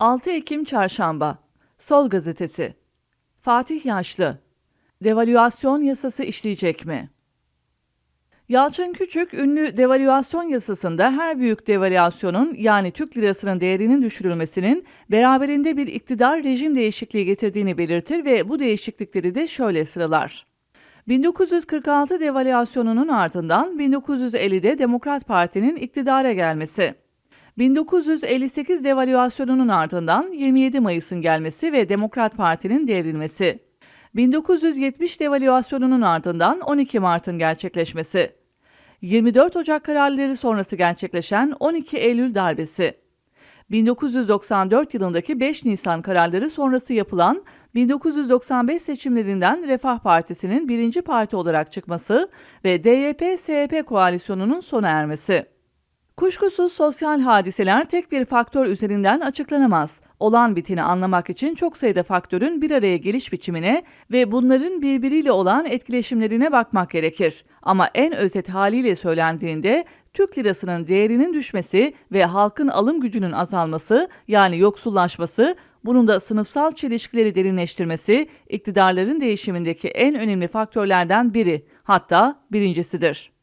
6 Ekim Çarşamba Sol Gazetesi Fatih Yaşlı Devalüasyon yasası işleyecek mi? Yalçın Küçük, ünlü devalüasyon yasasında her büyük devalüasyonun yani Türk lirasının değerinin düşürülmesinin beraberinde bir iktidar rejim değişikliği getirdiğini belirtir ve bu değişiklikleri de şöyle sıralar. 1946 devalüasyonunun ardından 1950'de Demokrat Parti'nin iktidara gelmesi. 1958 devalüasyonunun ardından 27 Mayıs'ın gelmesi ve Demokrat Parti'nin devrilmesi. 1970 devalüasyonunun ardından 12 Mart'ın gerçekleşmesi. 24 Ocak kararları sonrası gerçekleşen 12 Eylül darbesi. 1994 yılındaki 5 Nisan kararları sonrası yapılan 1995 seçimlerinden Refah Partisi'nin birinci parti olarak çıkması ve DYP-SYP koalisyonunun sona ermesi. Kuşkusuz sosyal hadiseler tek bir faktör üzerinden açıklanamaz. Olan biteni anlamak için çok sayıda faktörün bir araya geliş biçimine ve bunların birbiriyle olan etkileşimlerine bakmak gerekir. Ama en özet haliyle söylendiğinde Türk lirasının değerinin düşmesi ve halkın alım gücünün azalması yani yoksullaşması, bunun da sınıfsal çelişkileri derinleştirmesi iktidarların değişimindeki en önemli faktörlerden biri, hatta birincisidir.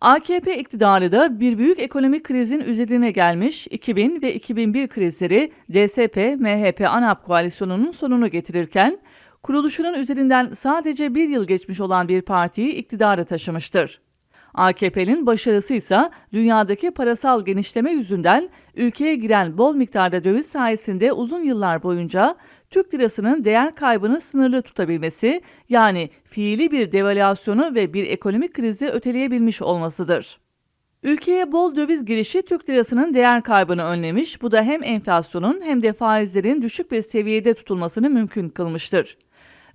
AKP iktidarı da bir büyük ekonomik krizin üzerine gelmiş 2000 ve 2001 krizleri DSP, MHP, ANAP koalisyonunun sonunu getirirken, kuruluşunun üzerinden sadece bir yıl geçmiş olan bir partiyi iktidara taşımıştır. AKP'nin başarısı ise dünyadaki parasal genişleme yüzünden ülkeye giren bol miktarda döviz sayesinde uzun yıllar boyunca Türk lirasının değer kaybını sınırlı tutabilmesi, yani fiili bir devalüasyonu ve bir ekonomik krizi öteleyebilmiş olmasıdır. Ülkeye bol döviz girişi Türk lirasının değer kaybını önlemiş, bu da hem enflasyonun hem de faizlerin düşük bir seviyede tutulmasını mümkün kılmıştır.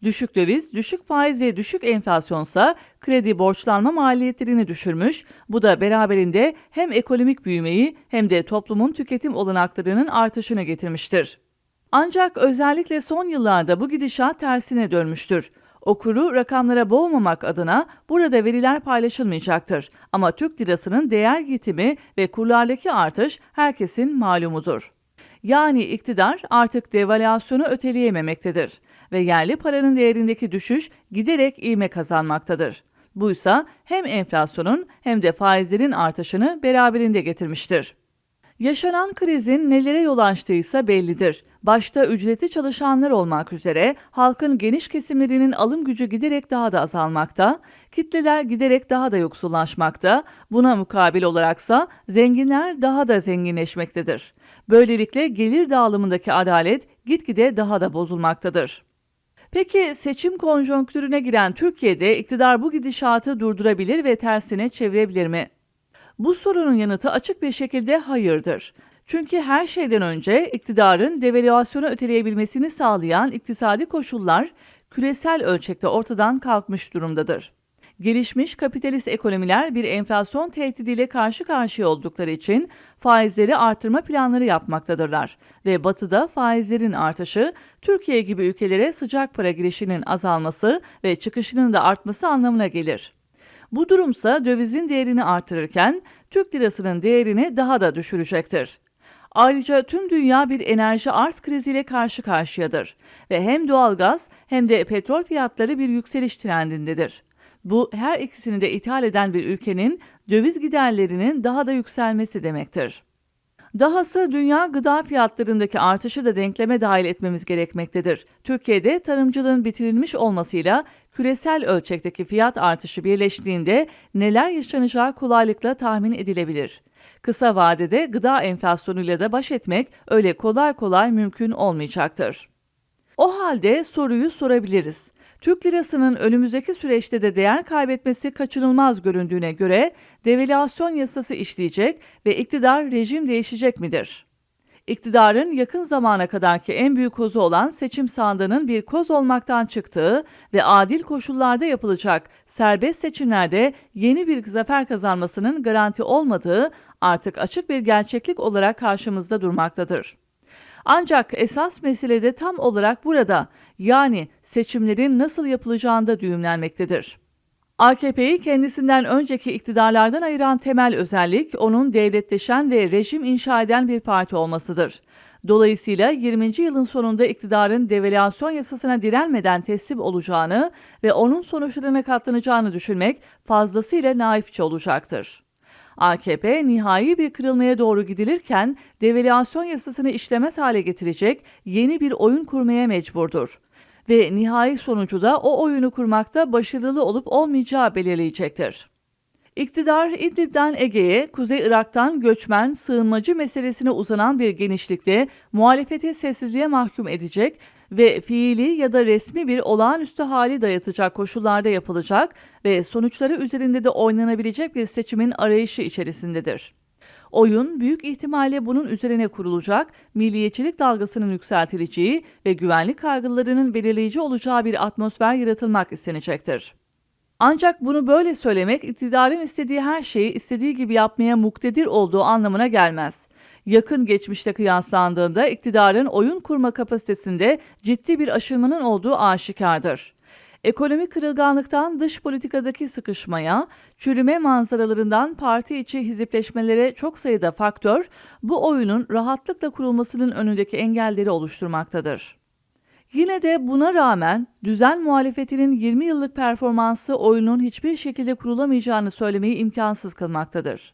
Düşük döviz, düşük faiz ve düşük enflasyonsa kredi borçlanma maliyetlerini düşürmüş. Bu da beraberinde hem ekonomik büyümeyi hem de toplumun tüketim olanaklarının artışını getirmiştir. Ancak özellikle son yıllarda bu gidişat tersine dönmüştür. Okuru rakamlara boğmamak adına burada veriler paylaşılmayacaktır. Ama Türk lirasının değer gitimi ve kurlardaki artış herkesin malumudur. Yani iktidar artık devalüasyonu öteleyememektedir ve yerli paranın değerindeki düşüş giderek ivme kazanmaktadır. Buysa hem enflasyonun hem de faizlerin artışını beraberinde getirmiştir. Yaşanan krizin nelere yol açtıysa bellidir. Başta ücretli çalışanlar olmak üzere halkın geniş kesimlerinin alım gücü giderek daha da azalmakta, kitleler giderek daha da yoksullaşmakta, buna mukabil olaraksa zenginler daha da zenginleşmektedir. Böylelikle gelir dağılımındaki adalet gitgide daha da bozulmaktadır. Peki seçim konjonktürüne giren Türkiye'de iktidar bu gidişatı durdurabilir ve tersine çevirebilir mi? Bu sorunun yanıtı açık bir şekilde hayırdır. Çünkü her şeyden önce iktidarın devalüasyonu öteleyebilmesini sağlayan iktisadi koşullar küresel ölçekte ortadan kalkmış durumdadır. Gelişmiş kapitalist ekonomiler bir enflasyon tehdidiyle karşı karşıya oldukları için faizleri artırma planları yapmaktadırlar ve batıda faizlerin artışı Türkiye gibi ülkelere sıcak para girişinin azalması ve çıkışının da artması anlamına gelir. Bu durumsa dövizin değerini artırırken Türk lirasının değerini daha da düşürecektir. Ayrıca tüm dünya bir enerji arz kriziyle karşı karşıyadır ve hem doğalgaz hem de petrol fiyatları bir yükseliş trendindedir. Bu her ikisini de ithal eden bir ülkenin döviz giderlerinin daha da yükselmesi demektir. Dahası dünya gıda fiyatlarındaki artışı da denkleme dahil etmemiz gerekmektedir. Türkiye'de tarımcılığın bitirilmiş olmasıyla küresel ölçekteki fiyat artışı birleştiğinde neler yaşanacağı kolaylıkla tahmin edilebilir. Kısa vadede gıda enflasyonuyla da baş etmek öyle kolay kolay mümkün olmayacaktır. O halde soruyu sorabiliriz. Türk lirasının önümüzdeki süreçte de değer kaybetmesi kaçınılmaz göründüğüne göre devalüasyon yasası işleyecek ve iktidar rejim değişecek midir? İktidarın yakın zamana kadarki en büyük kozu olan seçim sandığının bir koz olmaktan çıktığı ve adil koşullarda yapılacak serbest seçimlerde yeni bir zafer kazanmasının garanti olmadığı artık açık bir gerçeklik olarak karşımızda durmaktadır. Ancak esas mesele de tam olarak burada yani seçimlerin nasıl yapılacağında düğümlenmektedir. AKP'yi kendisinden önceki iktidarlardan ayıran temel özellik onun devletleşen ve rejim inşa eden bir parti olmasıdır. Dolayısıyla 20. yılın sonunda iktidarın devalüasyon yasasına direnmeden teslim olacağını ve onun sonuçlarına katlanacağını düşünmek fazlasıyla naifçe olacaktır. AKP nihai bir kırılmaya doğru gidilirken devalüasyon yasasını işlemez hale getirecek yeni bir oyun kurmaya mecburdur ve nihai sonucu da o oyunu kurmakta başarılı olup olmayacağı belirleyecektir. İktidar İdlib'den Ege'ye, Kuzey Irak'tan göçmen, sığınmacı meselesine uzanan bir genişlikte muhalefeti sessizliğe mahkum edecek ve fiili ya da resmi bir olağanüstü hali dayatacak koşullarda yapılacak ve sonuçları üzerinde de oynanabilecek bir seçimin arayışı içerisindedir. Oyun büyük ihtimalle bunun üzerine kurulacak, milliyetçilik dalgasının yükseltileceği ve güvenlik kaygılarının belirleyici olacağı bir atmosfer yaratılmak istenecektir. Ancak bunu böyle söylemek iktidarın istediği her şeyi istediği gibi yapmaya muktedir olduğu anlamına gelmez. Yakın geçmişte kıyaslandığında iktidarın oyun kurma kapasitesinde ciddi bir aşılmanın olduğu aşikardır. Ekonomik kırılganlıktan dış politikadaki sıkışmaya, çürüme manzaralarından parti içi hizipleşmelere çok sayıda faktör bu oyunun rahatlıkla kurulmasının önündeki engelleri oluşturmaktadır. Yine de buna rağmen düzen muhalefetinin 20 yıllık performansı oyunun hiçbir şekilde kurulamayacağını söylemeyi imkansız kılmaktadır.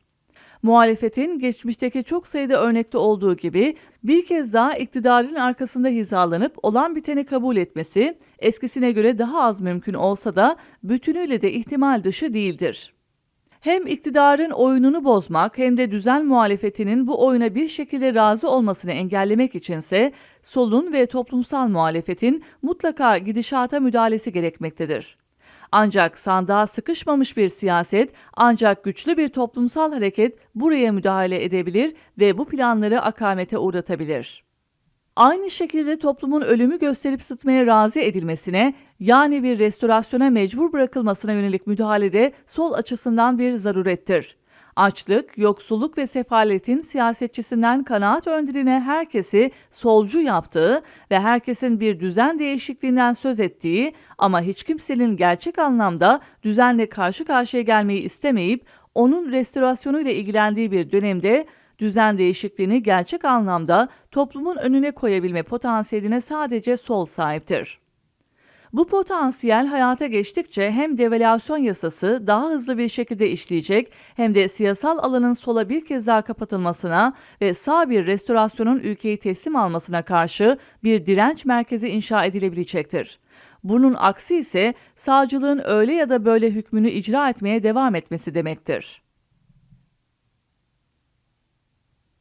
Muhalefetin geçmişteki çok sayıda örnekte olduğu gibi bir kez daha iktidarın arkasında hizalanıp olan biteni kabul etmesi eskisine göre daha az mümkün olsa da bütünüyle de ihtimal dışı değildir. Hem iktidarın oyununu bozmak hem de düzen muhalefetinin bu oyuna bir şekilde razı olmasını engellemek içinse solun ve toplumsal muhalefetin mutlaka gidişata müdahalesi gerekmektedir. Ancak sandığa sıkışmamış bir siyaset, ancak güçlü bir toplumsal hareket buraya müdahale edebilir ve bu planları akamete uğratabilir. Aynı şekilde toplumun ölümü gösterip sıtmaya razı edilmesine, yani bir restorasyona mecbur bırakılmasına yönelik müdahalede sol açısından bir zarurettir. Açlık, yoksulluk ve sefaletin siyasetçisinden kanaat önderine herkesi solcu yaptığı ve herkesin bir düzen değişikliğinden söz ettiği ama hiç kimsenin gerçek anlamda düzenle karşı karşıya gelmeyi istemeyip onun restorasyonuyla ilgilendiği bir dönemde düzen değişikliğini gerçek anlamda toplumun önüne koyabilme potansiyeline sadece sol sahiptir. Bu potansiyel hayata geçtikçe hem devalüasyon yasası daha hızlı bir şekilde işleyecek hem de siyasal alanın sola bir kez daha kapatılmasına ve sağ bir restorasyonun ülkeyi teslim almasına karşı bir direnç merkezi inşa edilebilecektir. Bunun aksi ise sağcılığın öyle ya da böyle hükmünü icra etmeye devam etmesi demektir.